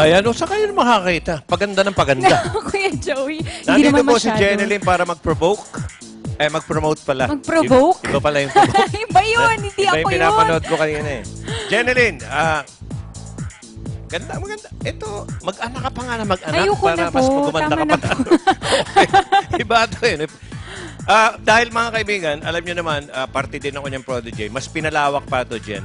Ayan, o saan kayo makakita? Paganda ng paganda. Kuya Joey, hindi Nandito naman po si masyado. Jeneline para mag-provoke. Eh, mag-promote pala. Mag-provoke? Iba, iba pala yung promote. Iba yun, hindi iba ako yung yun. pinapanood ko kanina eh. Jeneline, ah, ganda, maganda. Ito, mag-anak ka pa nga na mag-anak Ayoko para na mas po. magumanda Tama ka na pa. po. okay. Iba ito yun. Ah, dahil mga kaibigan, alam nyo naman, ah, parte din ako niyang Prodigy. Mas pinalawak pa ito, Jen.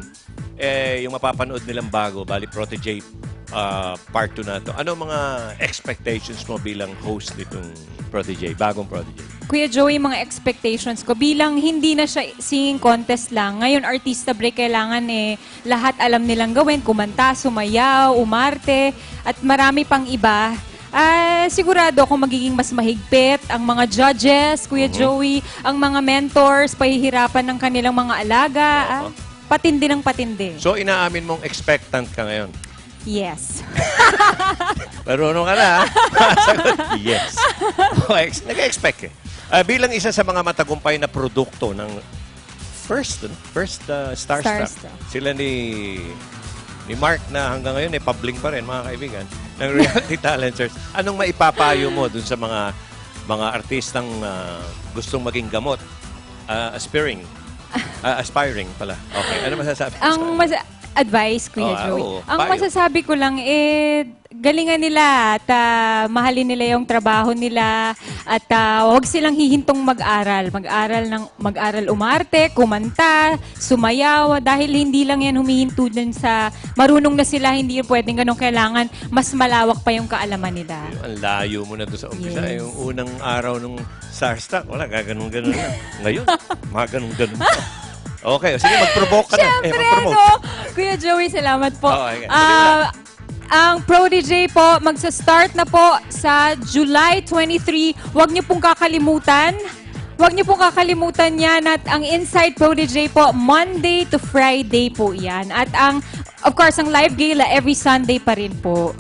Eh, yung mapapanood nilang bago, bali Prodigy ah, part 2 na to. Ano mga expectations mo bilang host nitong Prodigy, bagong Prodigy? Kuya Joey, mga expectations ko, bilang hindi na siya singing contest lang, ngayon artista break, kailangan eh, lahat alam nilang gawin, kumanta, sumayaw, umarte, at marami pang iba. Ah, sigurado ako magiging mas mahigpit ang mga judges, Kuya Joey, ang mga mentors, pahihirapan ng kanilang mga alaga. ah, patindi ng patindi. So, inaamin mong expectant ka ngayon. Yes. Marunong ka na, ha? Sagot, yes. Okay, nag-expect eh. Ah, bilang isa sa mga matagumpay na produkto ng first, ano? first uh, Starstruck, Starstruck. sila ni ni Mark na hanggang ngayon eh, public pa rin, mga kaibigan, ng reality talent search. Anong maipapayo mo dun sa mga mga artistang ah, gustong maging gamot? Ah, aspiring. Ah, aspiring pala. Okay, ano masasabi mo Ang sa- mas advice, Kuya Oo, ah, Joey. oo. Ang Payo. masasabi ko lang, eh, galingan nila at ah, mahalin nila yung trabaho nila at ah, huwag silang hihintong mag-aral. Mag-aral ng mag-aral umarte, kumanta, sumayaw dahil hindi lang yan humihinto din sa marunong na sila, hindi pwedeng ganun kailangan mas malawak pa yung kaalaman nila. Ang layo mo na doon sa umpisa. Yes. Yung unang araw nung Starstruck, wala, gaganong-ganon na. Ngayon, mga ganong-ganon pa. Okay, sige, mag-provoke ka na. Eh, Siyempre, mag-promote. no? Kuya Joey, salamat po. Oo, okay. Ah, ang Prodigy po, magsa-start na po sa July 23. Huwag niyo pong kakalimutan. Huwag niyo pong kakalimutan yan at ang Inside Prodigy po, Monday to Friday po yan. At ang, of course, ang live gala every Sunday pa rin po.